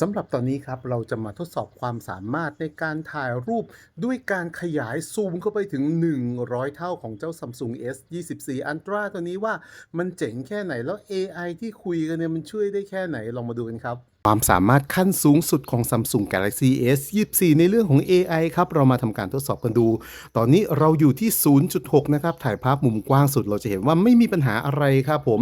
สำหรับตอนนี้ครับเราจะมาทดสอบความสามารถในการถ่ายรูปด้วยการขยายซูมเข้าไปถึง 100 เท่าของเจ้า Samsung S24 Ultra ตัวนี้ว่ามันเจ๋งแค่ไหนแล้ว AI ที่คุยกันเนี่ยมันช่วยได้แค่ไหนลองมาดูกันครับ ความสามารถขั้นสูงสุดของ Samsung Galaxy S24 ในเรื่องของ AI ครับ เรามาทำการทดสอบกันดู ตอนนี้เราอยู่ที่ 0.6 นะครับ ถ่ายภาพมุมกว้างสุด เราจะเห็นว่าไม่มีปัญหาอะไรครับผม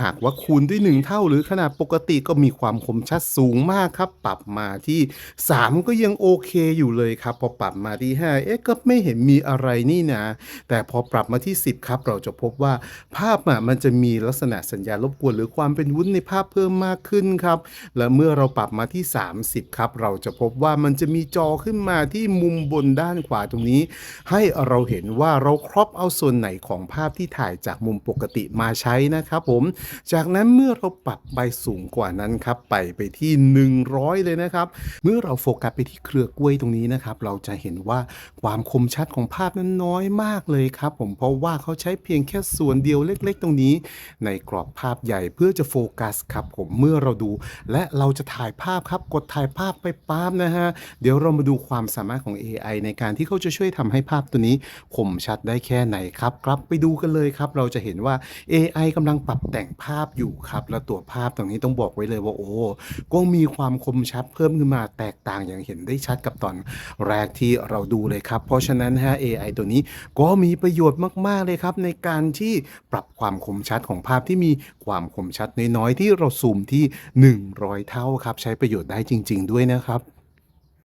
หากว่าคูณด้วย 1 เท่าหรือขนาดปกติก็มีความคมชัดสูงมากครับ ปรับมาที่ 3 ก็ยังโอเคอยู่เลยครับ พอปรับมาที่ 5 เอ๊ะก็ไม่เห็นมีอะไรนี่นะ แต่พอปรับมาที่ 10 ครับ เราจะพบว่าภาพมันจะมีลักษณะสัญญาณรบกวนหรือความเป็นวุ้นในภาพเพิ่มมากขึ้นครับ และเมื่อเราปรับมาที่ 30 ครับ เราจะพบว่ามันจะมีจอขึ้นมาที่มุมบนด้านขวาตรงนี้ ให้เราเห็นว่าเราครอปเอาส่วนไหนของภาพที่ถ่ายจากมุมปกติมาใช้นะครับผม จากนั้นเมื่อเราปรับไปสูงกว่านั้นครับไปไปที่ 100 เลยนะครับ เมื่อเราโฟกัสไปที่เครือกล้วยตรงนี้นะครับเราจะเห็นว่าความคมชัดของภาพนั้นน้อยมากเลยครับ ผมเพราะว่าเขาใช้เพียงแค่ส่วนเดียวเล็ก ๆ ตรงนี้ ในกรอบภาพใหญ่เพื่อจะโฟกัสครับผมเมื่อเราดูและเราราจะถ่ายภาพครับ กดถ่ายภาพไปปั๊บนะฮะ เดี๋ยวเรามาดูความสามารถของ AI ในการที่เขาจะช่วยทำให้ภาพตัวนี้คมชัดได้แค่ไหนครับกลับไปดูกันเลยครับ เราจะเห็นว่า AI กำลังปรับแต่งภาพอยู่ครับ และตัวภาพตรงนี้ต้องบอกไว้เลยว่าโอ้ก็มีความคมชัดเพิ่มขึ้นมาแตกต่างอย่างเห็นได้ชัดกับตอนแรกที่เราดูเลยครับ เพราะฉะนั้นฮะ AI ตัวนี้ก็มีประโยชน์มาก ๆ เลยครับ ในการที่ปรับความคมชัดของภาพที่มีความคมชัดน้อยๆที่เราซูมที่ 100เท่าครับ ใช้ประโยชน์ได้จริง ๆ ด้วยนะครับ